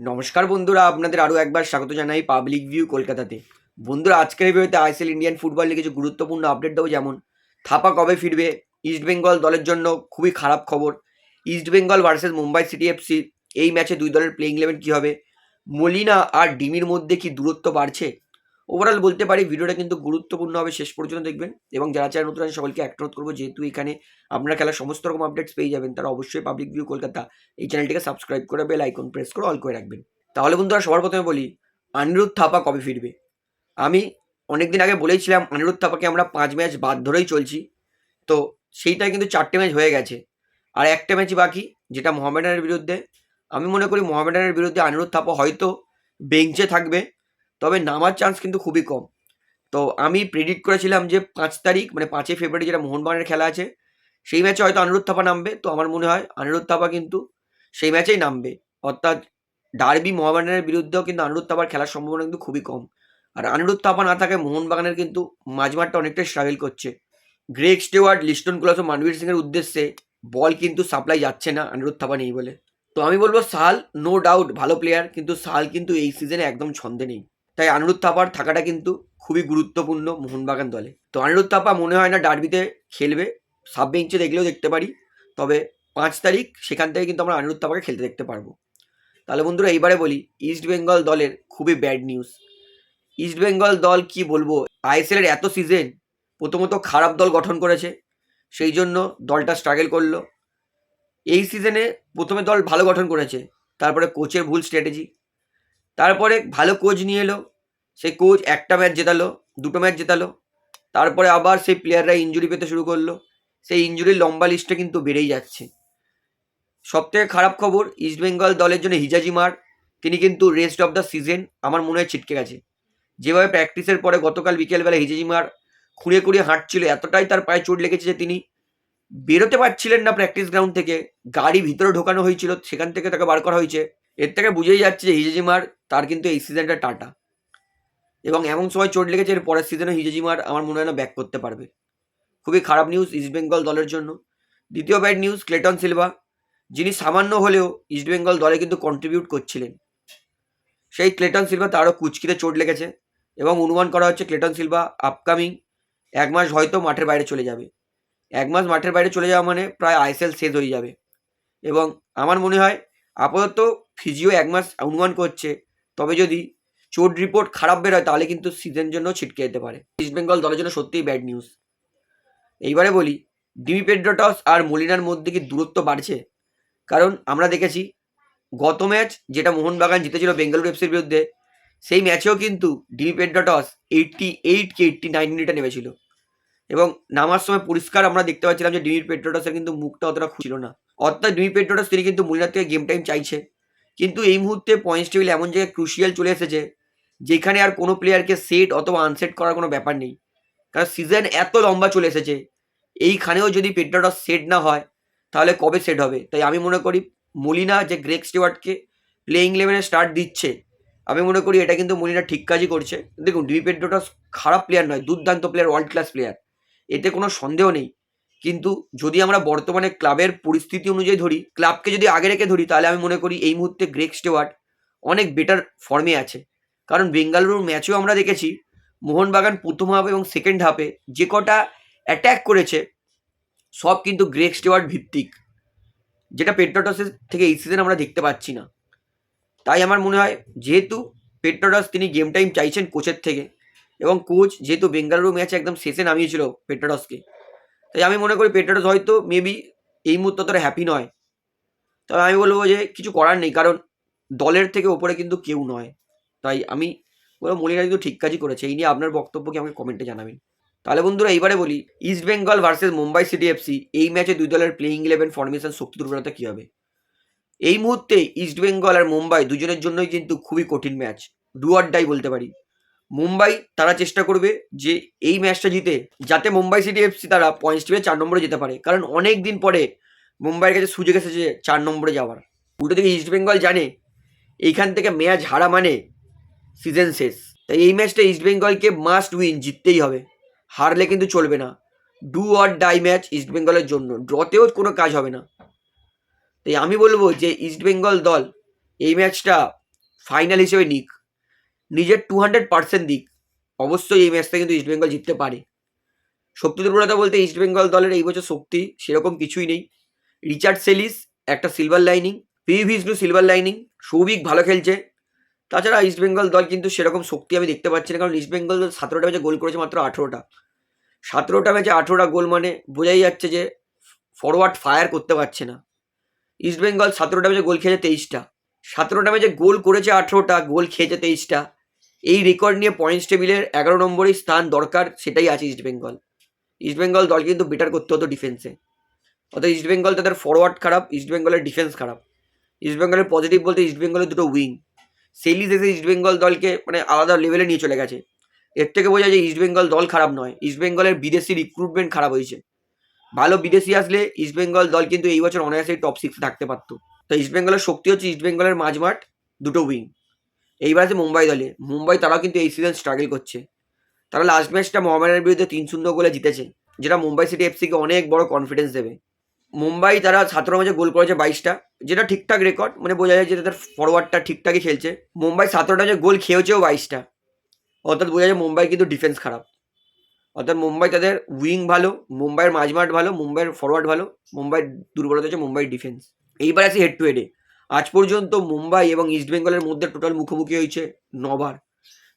নমস্কার বন্ধুরা, আপনাদের আরও একবার স্বাগত জানাই পাবলিক ভিউ কলকাতাতে। বন্ধুরা, আজকের ভিডিওতে আইএসএল ইন্ডিয়ান ফুটবল নিয়ে কিছু গুরুত্বপূর্ণ আপডেট দেবো। যেমন, থাপা কবে ফিরবে? ইস্ট বেঙ্গল দলের জন্য খুবই খারাপ খবর। East Bengal versus Mumbai City FC এই ম্যাচে দুই দলের প্লেইং ইলেভেন কী হবে? মলিনা আর ডিমির মধ্যে কি দূরত্ব বাড়ছে? ওভারঅল বলতে পারি, ভিডিওটা কিন্তু গুরুত্বপূর্ণ হবে শেষ পর্যন্ত দেখবেন। এবং যারা চায় নতুন আছে সকলকে একটা অনুরোধ করব, যেহেতু এখানে আপনারা খেলার সমস্ত রকম আপডেটস পেয়ে যাবেন, তারা অবশ্যই পাবলিক ভিউ কলকাতা এই চ্যানেলটিকে সাবস্ক্রাইব করে বেল আইকন প্রেস করে অল করে রাখবেন। তাহলে বন্ধুরা, সবার প্রথমে বলি, অনিরুদ্ধ থাপা কবে ফিরবে? আমি অনেকদিন আগে বলেছিলাম, অনিরুদ্ধ থাপাকে আমরা পাঁচ ম্যাচ বাদ ধরেই চলছি। তো সেইটাই কিন্তু চারটে ম্যাচ হয়ে গেছে। আর একটা ম্যাচই বাকি, যেটা মোহামেডানের বিরুদ্ধে। আমি মনে করি, মোহামেডানের বিরুদ্ধে অনিরুদ্ধ থাপা হয়তো বেঞ্চে থাকবে। তবে নামার চান্স কিন্তু খুবই কম। তো আমি প্রেডিক্ট করেছিলাম যে পাঁচ তারিখ মানে পাঁচই ফেব্রুয়ারি যেটা মোহনবাগানের খেলা আছে, সেই ম্যাচে হয়তো অনিরুদ্ধ থাপা নামবে। তো আমার মনে হয় অনিরুদ্ধ থাপা কিন্তু সেই ম্যাচেই নামবে। অর্থাৎ ডার্বি মোহামেডানের বিরুদ্ধেও কিন্তু অনিরুদ্ধ থাপার খেলার সম্ভাবনা কিন্তু খুবই কম। আর অনিরুদ্ধ থাপা না থাকে মোহনবাগানের কিন্তু মাঝমাঠটা অনেকটাই স্ট্রাগল করছে। গ্রেক স্টেওয়ার্ড লিস্টন কুলাস ও মানবীর সিংয়ের উদ্দেশ্যে বল কিন্তু সাপ্লাই যাচ্ছে না অনিরুদ্ধ থাপা নেই বলে। তো আমি বলব সাল নো ডাউট ভালো প্লেয়ার কিন্তু সাল কিন্তু এই সিজনে একদম ছন্দে নেই। তাই অনিরুদ্ধ থাপার থাকাটা কিন্তু খুবই গুরুত্বপূর্ণ মোহনবাগান দলে। তো অনিরুদ্ধ থাপা মনে হয় না ডার্বিতে খেলবে। সাব বেঞ্চে দেখলেও দেখতে পারি। তবে পাঁচ তারিখ সেখান থেকে কিন্তু আমরা অনিরুদ্ধ থাপাকে খেলতে দেখতে পারব। তাহলে বন্ধুরা এইবারে বলি ইস্ট বেঙ্গল দলের খুবই ব্যাড নিউজ ইস্ট বেঙ্গল দল কি বলব? আইএসএলের এত সিজন প্রথমত খারাপ দল গঠন করেছে। সেই জন্য দলটা স্ট্রাগল করল। এই সিজনে প্রথমে দল ভালো গঠন করেছে। তারপরে কোচের ভুল স্ট্র্যাটেজি তারপরে ভালো কোচ নিয়ে এলো। সেই কোচ একটা ম্যাচ জেতালো, দুটো ম্যাচ জেতালো, তারপরে আবার সেই প্লেয়াররা ইঞ্জুরি পেতে শুরু করল। সেই ইঞ্জুরির লম্বা লিস্টটা কিন্তু বেড়েই যাচ্ছে। সবথেকে খারাপ খবর ইস্টবেঙ্গল দলের জন্য হিজাজি মার, তিনি কিন্তু রেস্ট অফ দ্য সিজন আমার মনে হয় ছিটকে গেছে। যেভাবে প্র্যাকটিসের পরে গতকাল বিকেলবেলা হিজাজি মার খুঁড়ে খুঁড়িয়ে হাঁটছিল, এতটাই তার পায়ে চোট লেগেছে যে তিনি বেরোতে পারছিলেন না প্র্যাকটিস গ্রাউন্ড থেকে। গাড়ি ভিতরে ঢোকানো হয়েছিল, সেখান থেকে তাকে বার করা হয়েছে। এর থেকে বুঝেই যাচ্ছে যে হিজেজিমার তার কিন্তু এই সিজনটা টাটা। এবং এমন সময় চোট লেগেছে এর পরের সিজনে হিজেজিমার আমার মনে হয় না ব্যাক করতে পারবে। খুবই খারাপ নিউজ ইস্টবেঙ্গল দলের জন্য। দ্বিতীয় ব্যাড নিউজ ক্লেটন সিলভা যিনি সামান্য হলেও ইস্টবেঙ্গল দলে কিন্তু কন্ট্রিবিউট করছিলেন। সেই ক্লেটন সিলভা তারও কুচকিতে চোট লেগেছে এবং অনুমান করা হচ্ছে ক্লেটন সিলভা আপকামিং এক মাস হয়তো মাঠের বাইরে চলে যাবে। এক মাস মাঠের বাইরে চলে যাওয়া মানে প্রায় আইএসএল শেষ হয়ে যাবে। এবং আমার মনে হয় আপাতত ফিজিও এক মাস অনুমান করছে, তবে যদি চোট রিপোর্ট খারাপ বেরোয় তাহলে কিন্তু সিজন জন্য ছিটকে যেতে পারে। ইস্ট বেঙ্গল দলের জন্য সত্যিই ব্যাড নিউজ এইবারে বলি ডিমি পেড্রোটস আর মলিনার মধ্যে কি দূরত্ব বাড়ছে? কারণ আমরা দেখেছি, গত ম্যাচ যেটা মোহনবাগান জিতেছিল বেঙ্গালুরু এফসির বিরুদ্ধে, সেই ম্যাচেও কিন্তু ডিমি পেড্রোটস এইটটি এইট কি এইটটি নাইন মিনিটে নেমেছিল। এবং নামার সময় পরিষ্কার আমরা দেখতে পাচ্ছিলাম যে ডিমি পেড্রোটসের কিন্তু মুখটা অতটা খুঁজছিল না। অর্থাৎ ডিমি পেড্রোটস তিনি কিন্তু মলিনার থেকে গেম টাইম চাইছে। কিন্তু এই মুহূর্তে পয়েন্টস টেবিল এমন জায়গায় ক্রুশিয়াল চলে এসেছে যেখানে আর কোনো প্লেয়ারকে সেট অথবা আনসেট করার কোনো ব্যাপার নেই। কারণ সিজন এত লম্বা চলে এসেছে, এইখানেও যদি পেড্রোটস সেট না হয়, তাহলে কবে সেট হবে? তাই আমি মনে করি মলিনা যে গ্রেক স্টেওয়ার্ডকে প্লেইং ইলেভেনে স্টার্ট দিচ্ছে, আমি মনে করি এটা কিন্তু মলিনা ঠিক কাজই করছে। দেখুন ডিমি পেড্রোটস খারাপ প্লেয়ার নয়, দুর্দান্ত প্লেয়ার ওয়ার্ল্ড ক্লাস প্লেয়ার এতে কোনো সন্দেহ নেই। কিন্তু যদি আমরা বর্তমানে ক্লাবের পরিস্থিতি অনুযায়ী ধরি ক্লাবকে যদি আগে রেখে ধরি, তাহলে আমি মনে করি এই মুহূর্তে গ্রেক স্টেওয়ার্ড অনেক বেটার ফর্মে আছে। কারণ বেঙ্গালুরুর ম্যাচেও আমরা দেখেছি। মোহনবাগান প্রথম হাফ এবং সেকেন্ড হাফে যে কটা অ্যাট্যাক করেছে, সব কিন্তু গ্রেক স্টেওয়ার্ড ভিত্তিক, যেটা পেট্রোটসের থেকে এই সিজন আমরা দেখতে পাচ্ছি না। তাই আমার মনে হয়, যেহেতু পেট্রোটস তিনি গেম টাইম চাইছেন কোচের থেকে, এবং কোচ যেহেতু বেঙ্গালুরু ম্যাচে একদম শেষে নামিয়েছিল পেট্রোটসকে তাই আমি মনে করি পেট্রোটস হয়তো মেবি এই মুহূর্তে তোরা হ্যাপি নয়। তবে আমি বলব যে কিছু করার নেই, কারণ দলের থেকে ওপরে কিন্তু কেউ নয়। তাই আমি বলব মলিনা কিন্তু ঠিক কাজই করেছে। এই নিয়ে আপনার বক্তব্য কি আমাকে কমেন্টে জানাবেন। তাহলে বন্ধুরা, এইবারে বলি East Bengal versus Mumbai City FC এই ম্যাচে দুই দলের প্লেইং ইলেভেন ফরমেশন শক্তি দুর্বলতা কী হবে? এই মুহূর্তে ইস্ট বেঙ্গল আর মুম্বাই দুজনের জন্যই কিন্তু খুবই কঠিন ম্যাচ ডু অর ডাই বলতে পারি। মুম্বাই তারা চেষ্টা করবে যে এই ম্যাচটা জিতে, যাতে মুম্বাই সিটি এফসি তারা পয়েন্টস টিমে চার নম্বরে যেতে পারে। কারণ অনেক দিন পরে মুম্বাইয়ের কাছে সুযোগ এসেছে চার নম্বরে যাওয়ার। উল্টো থেকে ইস্ট বেঙ্গল জানে, এইখান থেকে ম্যাচ হারা মানে সিজন শেষ। তাই এই ম্যাচটা ইস্ট বেঙ্গলকে মাস্ট উইন জিততেই হবে। হারলে কিন্তু চলবে না। Do or die match East বেঙ্গলের জন্য। ড্রতেও কোনো কাজ হবে না। তাই আমি বলব যে ইস্ট বেঙ্গল দল এই ম্যাচটা ফাইনাল হিসেবে নিক। নিজের টু হান্ড্রেড পার্সেন্ট দিক। অবশ্যই এই ম্যাচটা কিন্তু ইস্টবেঙ্গল জিততে পারে। শক্তি দুর্বলতা বলতে ইস্টবেঙ্গল দলের এই বছর শক্তি সেরকম কিছুই নেই। রিচার্ড সেলিস, একটা silver lining P Vishnu silver lining Souvik ভালো খেলছে। তাছাড়া ইস্টবেঙ্গল দল কিন্তু সেরকম শক্তি আমি দেখতে পাচ্ছি না, কারণ ইস্টবেঙ্গল দল সতেরোটা ম্যাচে গোল করেছে মাত্র আঠেরোটা। সতেরোটা ম্যাচে আঠেরোটা গোল মানে বোঝাই যাচ্ছে যে ফরওয়ার্ড ফায়ার করতে পারছে না। ইস্টবেঙ্গল সতেরোটা ম্যাচে গোল খেয়েছে তেইশটা। সতেরোটা ম্যাচে গোল করেছে আঠেরোটা, গোল খেয়েছে তেইশটা। এই রেকর্ড নিয়ে পয়েন্টস টেবিলের এগারো নম্বরেই স্থান দরকার, সেটাই আছে ইস্টবেঙ্গল ইস্টবেঙ্গল দল কিন্তু বেটার করতে হতো ডিফেন্সে অর্থাৎ ইস্টবেঙ্গল তাদের ফরওয়ার্ড খারাপ ইস্টবেঙ্গলের ডিফেন্স খারাপ। ইস্টবেঙ্গলের পজিটিভ বলতে ইস্টবেঙ্গলের দুটো উইং সেলিস এসে ইস্টবেঙ্গল দলকে মানে আলাদা লেভেলে নিয়ে চলে গেছে। এর থেকে বোঝা যায় ইস্টবেঙ্গল দল খারাপ নয়। ইস্টবেঙ্গলের বিদেশি রিক্রুটমেন্ট খারাপ হয়েছে। ভালো বিদেশি আসলে ইস্টবেঙ্গল দল কিন্তু এই বছর অনায়াসেই টপ সিক্সে থাকতে পারতো। তো ইস্টবেঙ্গলের শক্তি হচ্ছে ইস্টবেঙ্গলের মাঝমাঠ দুটো উইং এইবার আছে মুম্বাই দলে। মুম্বাই তারাও কিন্তু এই সিজন স্ট্রাগল করছে। তারা লাস্ট ম্যাচটা মোহামেডানের বিরুদ্ধে তিন শূন্য গোলে জিতেছে, যেটা মুম্বাই সিটি এফসিকে অনেক বড় কনফিডেন্স দেবে। মুম্বাই তারা সতেরো ম্যাচে গোল করেছে বাইশটা। যেটা ঠিকঠাক রেকর্ড মানে বোঝা যায় যে তাদের ফরওয়ার্ডটা ঠিকঠাকই খেলছে। মুম্বাই সতেরোটা যে গোল খেয়েছেও বাইশটা। অর্থাৎ বোঝা যায় মুম্বাই কিন্তু ডিফেন্স খারাপ। অর্থাৎ মুম্বাই তাদের উইং ভালো, মুম্বাইয়ের মাঝমাঠ ভালো, মুম্বাইয়ের ফরওয়ার্ড ভালো মুম্বাইয়ের দুর্বলতা হচ্ছে মুম্বাই ডিফেন্স এইবার আছে হেড টু হেডে আজ পর্যন্ত মুম্বাই এবং ইস্টবেঙ্গলের মধ্যে টোটাল মুখোমুখি হয়েছে নবার।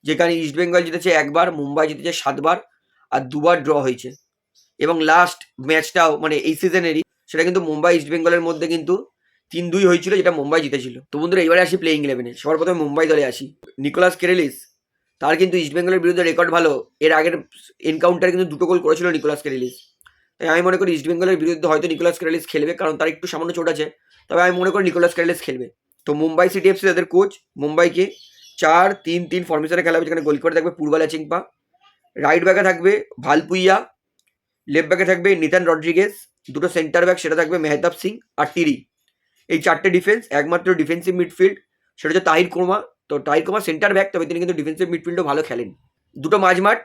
যেখানে ইস্টবেঙ্গল জিতেছে একবার, মুম্বাই জিতেছে সাতবার, আর দুবার ড্র হয়েছে। এবং লাস্ট ম্যাচটাও মানে এই সিজনেরই সেটা কিন্তু মুম্বাই ইস্টবেঙ্গলের মধ্যে কিন্তু তিন দুই হয়েছিল, যেটা মুম্বাই জিতেছিল। তো বন্ধুরা, এবারে আসি প্লেইং ইলেভেনে সবার প্রথমে মুম্বাই দলে আসি। নিকোলাস কেরেলিস, তার কিন্তু ইস্টবেঙ্গলের বিরুদ্ধে রেকর্ড ভালো। এর আগের এনকাউন্টারে কিন্তু দুটো গোল করেছিল নিকোলাস কেরেলিস। তাই আমি মনে করি ইস্টবেঙ্গলের বিরুদ্ধে হয়তো নিকোলাস কেরেলিস খেলবে, কারণ তার একটু সামান্য চোট আছে। তবে আমি মনে করি নিকোলাস কেরেলিস খেলবে। তো মুম্বাই সিটি এফসি তাদের কোচ মুম্বাইকে চার তিন তিন ফর্মেশনে খেলাবে যেখানে গোলকিপার থাকবে পূর্বালা চিংপা রাইট ব্যাকে থাকবে ভালপুইয়া লেফট ব্যাকে থাকবে নিতান রড্রিগেস দুটো সেন্টার ব্যাক সেটা থাকবে মেহতাব সিং আর টিরি এই চারটে ডিফেন্স একমাত্র ডিফেন্সিভ মিডফিল্ড সেটা হচ্ছে তাহির কোমা তো তাহির কোমা সেন্টার ব্যাক তবে তিনি কিন্তু ডিফেন্সিভ মিডফিল্ডও ভালো খেলেন। দুটো মাঝমাঠ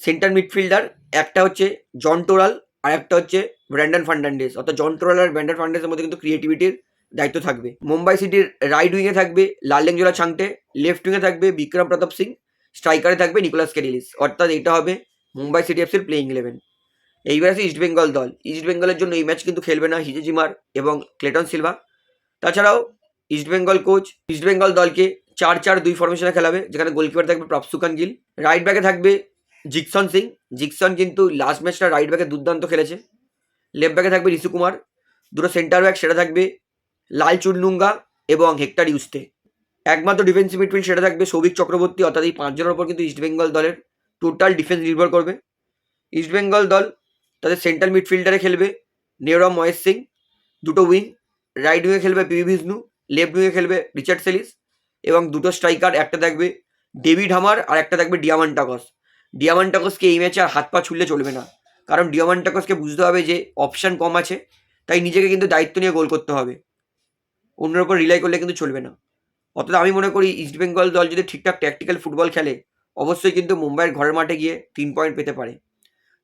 সেন্টার মিডফিল্ডার একটা হচ্ছে জন টোরাল আর একটা হচ্ছে ব্র্যান্ডন ফার্নান্ডেস অর্থাৎ জন টোরাল আর ব্র্যান্ডন ফার্নান্ডেসের মধ্যে কিন্তু ক্রিয়েটিভিটির দায়িত্ব থাকবে। মুম্বাই সিটির রাইট উইংয়ে থাকবে লাললেংজোলা ছাংটে লেফট উইংয়ে থাকবে বিক্রম প্রতাপ সিং স্ট্রাইকারে থাকবে নিকোলাস কেরিলিস। অর্থাৎ এটা হবে মুম্বাই সিটি এফসির প্লেইং ইলেভেন এইবার আছে ইস্টবেঙ্গল দল। ইস্টবেঙ্গলের জন্য এই ম্যাচ কিন্তু খেলবে না হিজেজিমার এবং ক্লেটন সিলভা। তাছাড়াও ইস্টবেঙ্গল কোচ ইস্টবেঙ্গল দলকে চার চার দুই ফরমেশনে খেলাবে, যেখানে গোলকিপার থাকবে প্রপসুকান গিল রাইট ব্যাকে থাকবে জিকসন সিং জিকসন কিন্তু লাস্ট ম্যাচটা রাইট ব্যাকে দুর্দান্ত খেলেছে। লেফট ব্যাকে থাকবে ঋষু কুমার দুটো সেন্টার ব্যাক সেটা থাকবে লাল চুনলুঙ্গা এবং হেক্টার ইউস্তে একমাত্র ডিফেন্সিভ মিডফিল্ড সেটা থাকবে সৌভিক চক্রবর্তী অর্থাৎ এই পাঁচজনের ওপর কিন্তু ইস্টবেঙ্গল দলের টোটাল ডিফেন্স নির্ভর করবে। ইস্টবেঙ্গল দল তাদের সেন্ট্রাল মিডফিল্ডারে খেলবে নেওরাম মহেশ সিং দুটো উইং রাইট উইংয়ে খেলবে পিভি বিষ্ণু, লেফট উইংয়ে খেলবে রিচার্ড সেলিস এবং দুটো স্ট্রাইকার, একটা থাকবে ডেভিড হামার আর একটা থাকবে ডিয়ামান্টাকস। ডিয়ামান্টাকসকে এই ম্যাচে আর হাত পা ছুললে চলবে না। কারণ ডিয়ামান্টাকসকে বুঝতে হবে যে অপশান কম আছে, তাই নিজেকে কিন্তু দায়িত্ব নিয়ে গোল করতে হবে। অন্যের উপর রিলাই করলে কিন্তু চলবে না। অর্থাৎ আমি মনে করি ইস্টবেঙ্গল দল যদি ঠিকঠাক ট্যাকটিক্যাল ফুটবল খেলে, অবশ্যই কিন্তু মুম্বাইয়ের ঘরের মাঠে গিয়ে তিন পয়েন্ট পেতে পারে।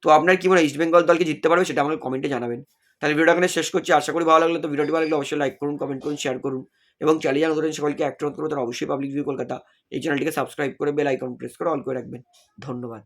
তো আপনার কি মনে হয় ইস্টবেঙ্গল দলকে জিততে পারবে সেটা আমাকে কমেন্টে জানাবেন। তাহলে ভিডিও এখানে শেষ করছি। আশা করি ভালো লাগল তো ভিডিওটি ভালো লাগলে অবশ্যই লাইক করুন কমেন্ট করুন শেয়ার করুন। এবং চালিয়ে জানা ধরেন সকলকে অ্যাক্ট করুন তারা অবশ্যই পাবলিক ভিউ কলকাতা এই চ্যানেলটিকে সাবস্ক্রাইব করে বেল আইকন প্রেস করে অল করে রাখবেন। ধন্যবাদ।